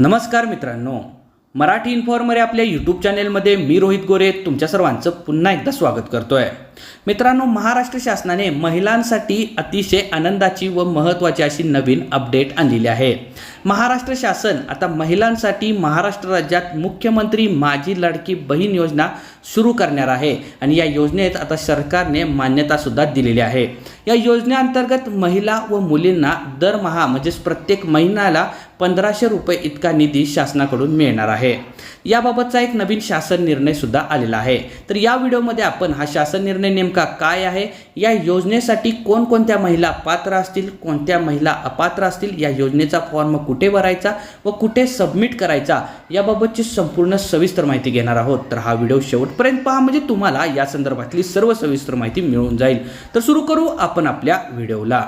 नमस्कार मित्रांनो मराठी इन्फॉर्मर आपल्या यूट्यूब चॅनेलमध्ये मी रोहित गोरे तुमच्या सर्वांचं पुन्हा एकदा स्वागत करतो आहे मित्रांनो महाराष्ट्र शासनाने महिलांसाठी अतिशय आनंदाची व महत्त्वाची अशी नवीन अपडेट आणलेली आहे. महाराष्ट्र शासन आता महिलांसाठी महाराष्ट्र राज्यात मुख्यमंत्री माझी लाडकी बहीण योजना सुरू करणार आहे. आणि या योजनेत आता सरकारने मान्यतासुद्धा दिलेली आहे. या योजनेअंतर्गत महिला व मुलींना दरमहा म्हणजेच प्रत्येक महिन्याला पंधराशे रुपये इतका निधी शासनाकडून मिळणार आहे. याबाबतचा एक नवीन शासन निर्णय सुद्धा आलेला आहे. तर या व्हिडिओमध्ये आपण हा शासन निर्णय नेमका काय आहे? या योजनेसाठी कोणकोणत्या महिला पात्र असतील? कोणत्या महिला अपात्र असतील? या योजनेचा फॉर्म कुठे कुठे भरायचा व कुठे सबमिट करायचा याबाबतची संपूर्ण सविस्तर माहिती घेणार आहोत. तर हा व्हिडिओ शेवटपर्यंत पहा. म्हणजे तुम्हाला या संदर्भातली सर्व सविस्तर माहिती मिळून जाईल. तर सुरू करू आपण आपल्या व्हिडिओला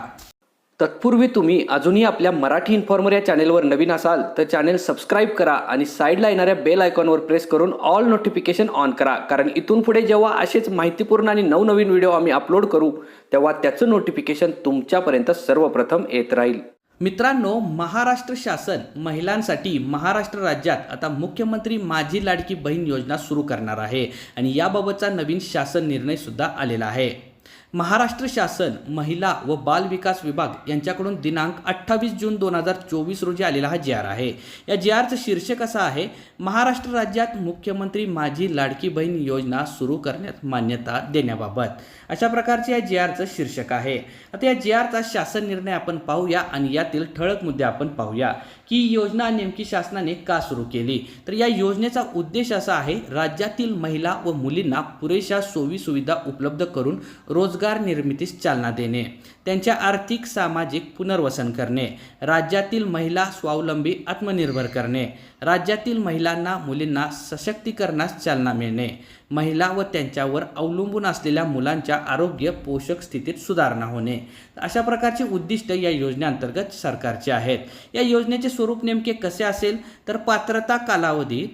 तत्पूर्वी तुम्ही अजूनही आपल्या मराठी इन्फॉर्मर या चॅनेलवर नवीन असाल तर चॅनेल सबस्क्राईब करा आणि साईडला येणाऱ्या बेल आयकॉनवर प्रेस करून ऑल नोटिफिकेशन ऑन करा. कारण इथून पुढे जेव्हा असेच माहितीपूर्ण आणि नवनवीन व्हिडिओ आम्ही अपलोड करू तेव्हा त्याचं नोटिफिकेशन तुमच्यापर्यंत सर्वप्रथम येत राहील. मित्रांनो महाराष्ट्र शासन महिलांसाठी महाराष्ट्र राज्यात आता मुख्यमंत्री माझी लाडकी बहीण योजना सुरू करणार आहे. आणि याबाबतचा नवीन शासन निर्णय सुद्धा आलेला आहे. महाराष्ट्र शासन महिला व बाल विकास विभाग यांच्याकडून दिनांक अठ्ठावीस जून दोन हजार चोवीस रोजी आलेला हा जी आर आहे. या जी आरचं शीर्षक असं आहे महाराष्ट्र राज्यात मुख्यमंत्री माझी लाडकी बहीण योजना सुरू करण्यात मान्यता देण्याबाबत. अशा प्रकारचे या जी आरचं शीर्षक आहे. आता या जी आरचा शासन निर्णय आपण पाहूया आणि यातील ठळक मुद्दे आपण पाहूया. की योजना नेमकी शासनाने का सुरू केली? तर या योजनेचा उद्देश असा आहे राज्यातील महिला व मुलींना पुरेशा सोयी सुविधा उपलब्ध करून रोजगार निर्मितीस चालना देणे त्यांच्या आर्थिक सामाजिक पुनर्वसन करणे राज्यातील महिला स्वावलंबी आत्मनिर्भर करणे राज्यातील महिलांना मुलींना सशक्तीकरणास चालना मिळणे महिला व त्यांच्यावर अवलंबून असलेल्या मुलांच्या आरोग्य पोषक स्थितीत सुधारणा होणे. अशा प्रकारचे उद्दिष्ट या योजनेअंतर्गत सरकारचे आहेत. या योजनेचे स्वरूप नेमके कसे असेल? तर पात्रता कालावधीत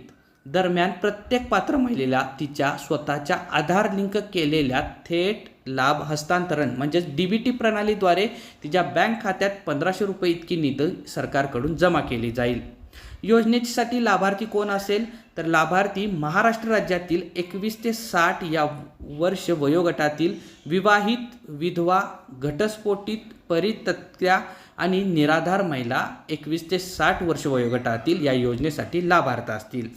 दरम्यान प्रत्येक पात्र महिलेला तिच्या स्वतःच्या आधार लिंक केलेल्या थेट लाभ हस्तांतरण म्हणजेच डी बी टी प्रणालीद्वारे तिच्या बँक खात्यात पंधराशे रुपये इतकी निधी सरकारकडून जमा केली जाईल. योजनेसाठी लाभार्थी कोण असेल? तर लाभार्थी महाराष्ट्र राज्यातील एकवीस ते साठ या वर्ष वयोगटातील विवाहित विधवा घटस्फोटित परितत्या आणि निराधार महिला एकवीस ते साठ वर्ष वयोगटातील या योजनेसाठी लाभार्थ असतील.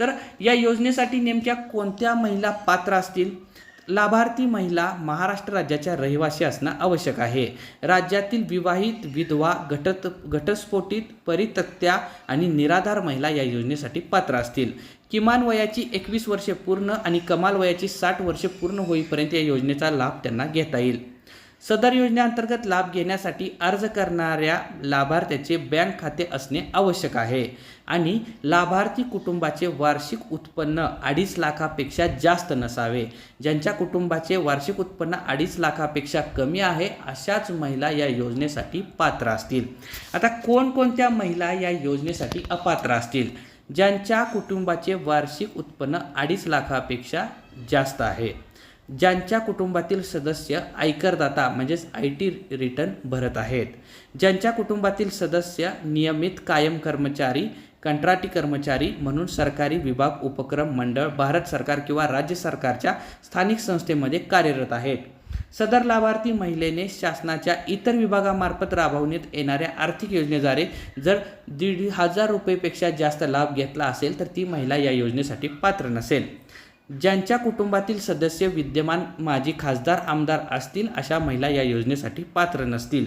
तर या योजनेसाठी नेमक्या कोणत्या महिला पात्र असतील? लाभार्थी महिला महाराष्ट्र राज्याच्या रहिवासी असणं आवश्यक आहे. राज्यातील विवाहित विधवा घटत घटस्फोटित परितत्या आणि निराधार महिला या योजनेसाठी पात्र असतील. किमान वयाची एकवीस वर्षे पूर्ण आणि कमाल वयाची साठ वर्षे पूर्ण होईपर्यंत या योजनेचा लाभ त्यांना घेता येईल. सदर योजनेअंतर्गत लाभ घेण्यासाठी अर्ज करणाऱ्या लाभार्थ्याचे बँक खाते असणे आवश्यक आहे. आणि लाभार्थी कुटुंबाचे वार्षिक उत्पन्न अडीच लाखापेक्षा जास्त नसावे. ज्यांच्या कुटुंबाचे वार्षिक उत्पन्न अडीच लाखापेक्षा कमी आहे अशाच महिला या योजनेसाठी पात्र असतील. आता कोणकोणत्या महिला या योजनेसाठी अपात्र असतील? ज्यांच्या कुटुंबाचे वार्षिक उत्पन्न अडीच लाखापेक्षा जास्त आहे. ज्यांच्या कुटुंबातील सदस्य आयकरदाता म्हणजेच आय टी रिटर्न भरत आहेत. ज्यांच्या कुटुंबातील सदस्य नियमित कायम कर्मचारी कंत्राटी कर्मचारी म्हणून सरकारी विभाग उपक्रम मंडळ भारत सरकार किंवा राज्य सरकारच्या स्थानिक संस्थेमध्ये कार्यरत आहेत. सदर लाभार्थी महिलेने शासनाच्या इतर विभागामार्फत राबवण्यात येणाऱ्या आर्थिक योजनेद्वारे जर दीड हजार रुपयेपेक्षा जास्त लाभ घेतला असेल तर ती महिला या योजनेसाठी पात्र नसेल. ज्यांच्या कुटुंबातील सदस्य विद्यमान माजी खासदार आमदार असतील अशा महिला या योजनेसाठी पात्र नसतील.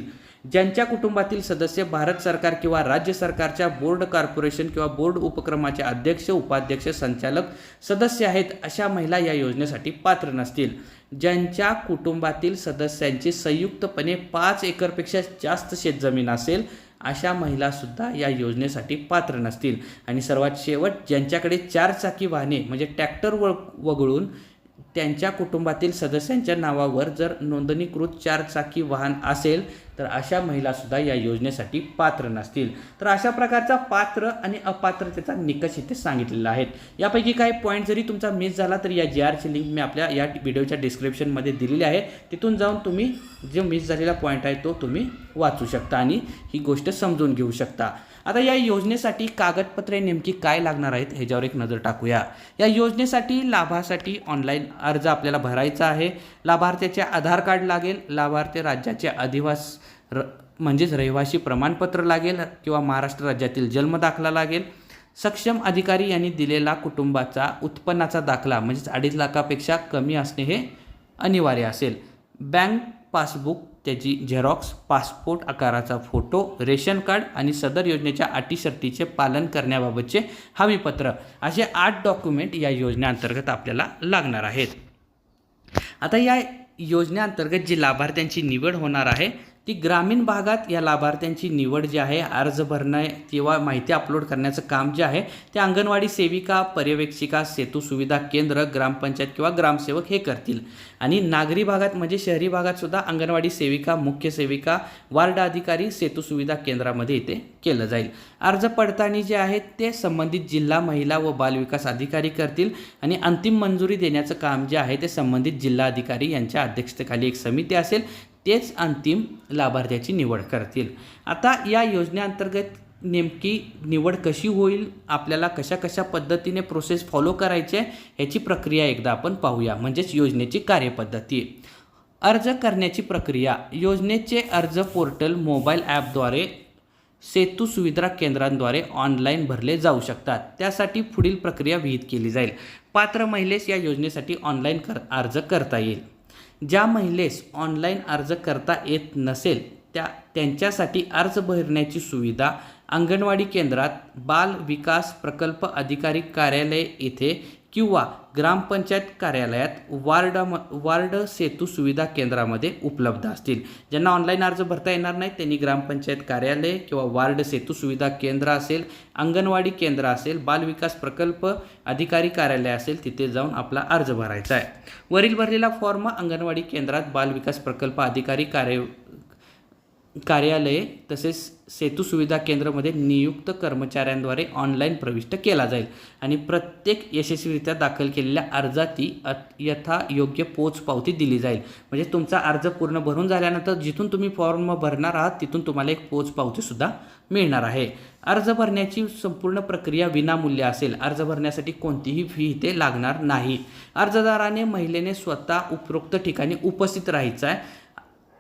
ज्यांच्या कुटुंबातील सदस्य भारत सरकार किंवा राज्य सरकारच्या बोर्ड कॉर्पोरेशन किंवा बोर्ड उपक्रमाचे अध्यक्ष उपाध्यक्ष संचालक सदस्य आहेत अशा महिला या योजनेसाठी पात्र नसतील. ज्यांच्या कुटुंबातील सदस्यांची संयुक्तपणे पाच एकरपेक्षा जास्त शेतजमीन असेल अशा महिलासुद्धा या योजनेसाठी पात्र नसतील. आणि सर्वात शेवट ज्यांच्याकडे चारचाकी वाहने म्हणजे ट्रॅक्टर व वगळून त्यांच्या कुटुंबातील सदस्यांच्या नावावर जर नोंदणीकृत चारचाकी वाहन असेल तर अशा महिलासुद्धा या योजनेसाठी पात्र नसतील. तर अशा प्रकारचा पात्र आणि अपात्रतेचा निकष इथे सांगितलेला आहे. यापैकी काही पॉईंट जरी तुमचा मिस झाला तर या जी आरची लिंक मी आपल्या या व्हिडिओच्या डिस्क्रिप्शनमध्ये दिलेली आहे. तिथून जाऊन तुम्ही जो मिस झालेला पॉईंट आहे तो तुम्ही वाचू शकता आणि ही गोष्ट समजून घेऊ शकता. आता या योजनेसाठी कागदपत्रे नेमकी काय लागणार आहेत ह्याच्यावर एक नजर टाकूया. या योजनेसाठी लाभासाठी ऑनलाईन अर्ज आपल्याला भरायचा आहे. लाभार्थ्याचे आधार कार्ड लागेल. लाभार्थी राज्याचे अधिवास र म्हणजेच रहिवासी प्रमाणपत्र लागेल किंवा महाराष्ट्र राज्यातील जन्म दाखला लागेल. सक्षम अधिकारी यांनी दिलेला कुटुंबाचा उत्पन्नाचा दाखला म्हणजेच अडीच लाखापेक्षा कमी असणे हे अनिवार्य असेल. बँक पासबुक त्याची झेरॉक्स पासपोर्ट आकाराचा फोटो रेशन कार्ड आणि सदर योजनेच्या अटी शर्तीचे पालन करण्याबाबतचे हमीपत्र असे आठ डॉक्युमेंट या योजनेअंतर्गत आपल्याला लागणार आहेत. आता या योजनेअंतर्गत जी लाभार्थ्यांची निवड होणार आहे ती ग्रामीण भागात या लाभार्थ्यांची निवड जी आहे अर्ज भरणं किंवा माहिती अपलोड करण्याचं काम जे आहे ते अंगणवाडी सेविका पर्यवेक्षिका सेतू सुविधा केंद्र ग्रामपंचायत किंवा ग्रामसेवक हे करतील. आणि नागरी भागात म्हणजे शहरी भागात सुद्धा अंगणवाडी सेविका मुख्य सेविका वार्ड अधिकारी सेतू सुविधा केंद्रामध्ये इथे केलं जाईल. अर्ज पडताळणी जे आहे ते संबंधित जिल्हा महिला व बालविकास अधिकारी करतील आणि अंतिम मंजुरी देण्याचं काम जे आहे ते संबंधित जिल्हा अधिकारी यांच्या अध्यक्षतेखाली एक समिती असेल. तेच अंतिम लाभार्थ्याची निवड करतील. आता या योजनेअंतर्गत नेमकी निवड कशी होईल आपल्याला कशा कशा पद्धतीने प्रोसेस फॉलो करायचे ह्याची प्रक्रिया एकदा आपण पाहूया म्हणजेच योजनेची कार्यपद्धती. अर्ज करण्याची प्रक्रिया. योजनेचे अर्ज पोर्टल मोबाईल ॲपद्वारे सेतू सुविधा केंद्रांद्वारे ऑनलाईन भरले जाऊ शकतात. त्यासाठी पुढील प्रक्रिया विहित केली जाईल. पात्र महिलेस या योजनेसाठी ऑनलाईन कर अर्ज करता येईल. ज्या महिलेस ऑनलाईन अर्ज करता येत नसेल त्या त्यांच्यासाठी अर्ज भरण्याची सुविधा अंगणवाडी केंद्रात बाल विकास प्रकल्प अधिकारी कार्यालय येथे किंवा ग्रामपंचायत कार्यालयात वार्ड वार्ड सेतू सुविधा केंद्रामध्ये उपलब्ध असतील. ज्यांना ऑनलाईन अर्ज भरता येणार नाही त्यांनी ग्रामपंचायत कार्यालय किंवा वार्ड सेतू सुविधा केंद्र असेल अंगणवाडी केंद्र असेल बालविकास प्रकल्प अधिकारी कार्यालय असेल तिथे जाऊन आपला अर्ज भरायचा आहे. वरील भरलेला फॉर्म अंगणवाडी केंद्रात बालविकास प्रकल्प अधिकारी कार्य कार्यालये तसेच सेतू सुविधा केंद्रामध्ये नियुक्त कर्मचाऱ्यांद्वारे ऑनलाईन प्रविष्ट केला जाईल. आणि प्रत्येक यशस्वीरित्या दाखल केलेल्या अर्जाची अत- यथा योग्य पोचपावती दिली जाईल. म्हणजे तुमचा अर्ज पूर्ण भरून झाल्यानंतर जिथून तुम्ही फॉर्म भरणार आहात तिथून तुम्हाला एक पोचपावतीसुद्धा मिळणार आहे. अर्ज भरण्याची संपूर्ण प्रक्रिया विनामूल्य असेल. अर्ज भरण्यासाठी कोणतीही फी इथे लागणार नाही. अर्जदाराने महिलेने स्वतः उपरोक्त ठिकाणी उपस्थित राहायचं आहे.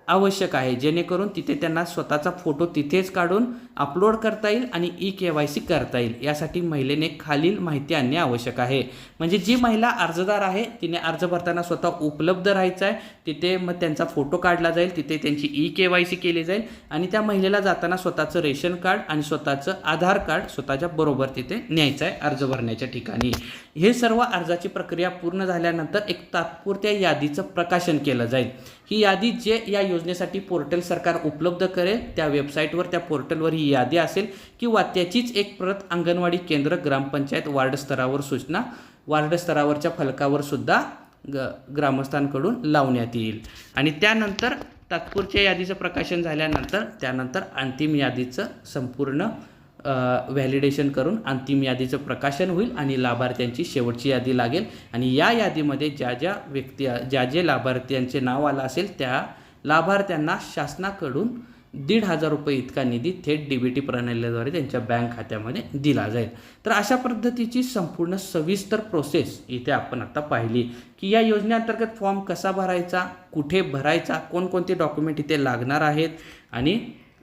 आवश्यक आहे. जेणेकरून तिथे त्यांना स्वतःचा फोटो तिथेच काढून अपलोड करता येईल आणि ई के वाय सी करता येईल. यासाठी महिलेने खालील माहिती आणणे आवश्यक आहे. म्हणजे जी महिला अर्जदार आहे तिने अर्ज भरताना स्वतः उपलब्ध राहायचं आहे. तिथे मग त्यांचा फोटो काढला जाईल तिथे त्यांची ई के वाय सी केली जाईल आणि त्या महिलेला जाताना स्वतःचं रेशन कार्ड आणि स्वतःचं आधार कार्ड स्वतःच्या बरोबर तिथे न्यायचं आहे अर्ज भरण्याच्या ठिकाणी. हे सर्व अर्जाची प्रक्रिया पूर्ण झाल्यानंतर एक तात्पुरत्या यादीचं प्रकाशन केलं जाईल. ही यादी जे या योजनेसाठी पोर्टल सरकार उपलब्ध करेल त्या वेबसाईटवर त्या पोर्टलवर ही यादी असेल किंवा त्याचीच एक प्रत अंगणवाडी केंद्र ग्रामपंचायत वार्ड स्तरावर सूचना वार्ड स्तरावरच्या फलकावर सुद्धा ग ग्रामस्थांकडून लावण्यात येईल. आणि त्यानंतर तात्पुरच्या यादीचं प्रकाशन झाल्यानंतर त्यानंतर अंतिम यादीचं संपूर्ण व्हॅलिडेशन करून अंतिम यादीचं प्रकाशन होईल आणि लाभार्थ्यांची शेवटची यादी लागेल. आणि या यादीमध्ये ज्या ज्या व्यक्ती ज्या जे लाभार्थ्यांचे नाव आलं असेल त्या लाभार्थ्यांना शासनाकडून दीड हजार रुपये इतका निधी थेट डी बी टी प्रणालीद्वारे त्यांच्या बँक खात्यामध्ये दिला जाईल. तर अशा पद्धतीची संपूर्ण सविस्तर प्रोसेस इथे आपण आता पाहिली की या योजनेअंतर्गत फॉर्म कसा भरायचा कुठे भरायचा कोणकोणते डॉक्युमेंट इथे लागणार आहेत आणि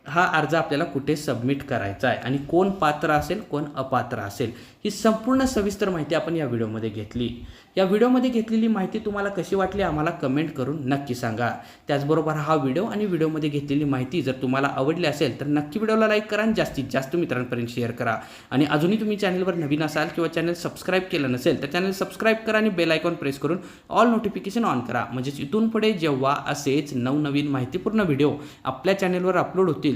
हा अर्ज आपल्याला कुठे सबमिट करायचा आहे? आणि कोण पात्र असेल कोण अपात्र असेल? ही संपूर्ण सविस्तर माहिती आपण या व्हिडिओमध्ये घेतली. या व्हिडिओमध्ये घेतलेली माहिती तुम्हाला कशी वाटली आम्हाला कमेंट करून नक्की सांगा. त्याचबरोबर हा व्हिडिओ आणि व्हिडिओमध्ये घेतलेली माहिती जर तुम्हाला आवडली असेल तर नक्की व्हिडिओला लाईक करा आणि जास्तीत जास्त मित्रांपर्यंत शेअर करा. आणि अजूनही तुम्ही चॅनलवर नवीन असाल किंवा चॅनल सबस्क्राईब केलं नसेल तर चॅनल सबस्क्राईब करा आणि बेल आयकॉन प्रेस करून ऑल नोटिफिकेशन ऑन करा. म्हणजेच इथून पुढे जेव्हा असेच नवनवीन माहितीपूर्ण व्हिडिओ आपल्या चॅनलवर अपलोड होतील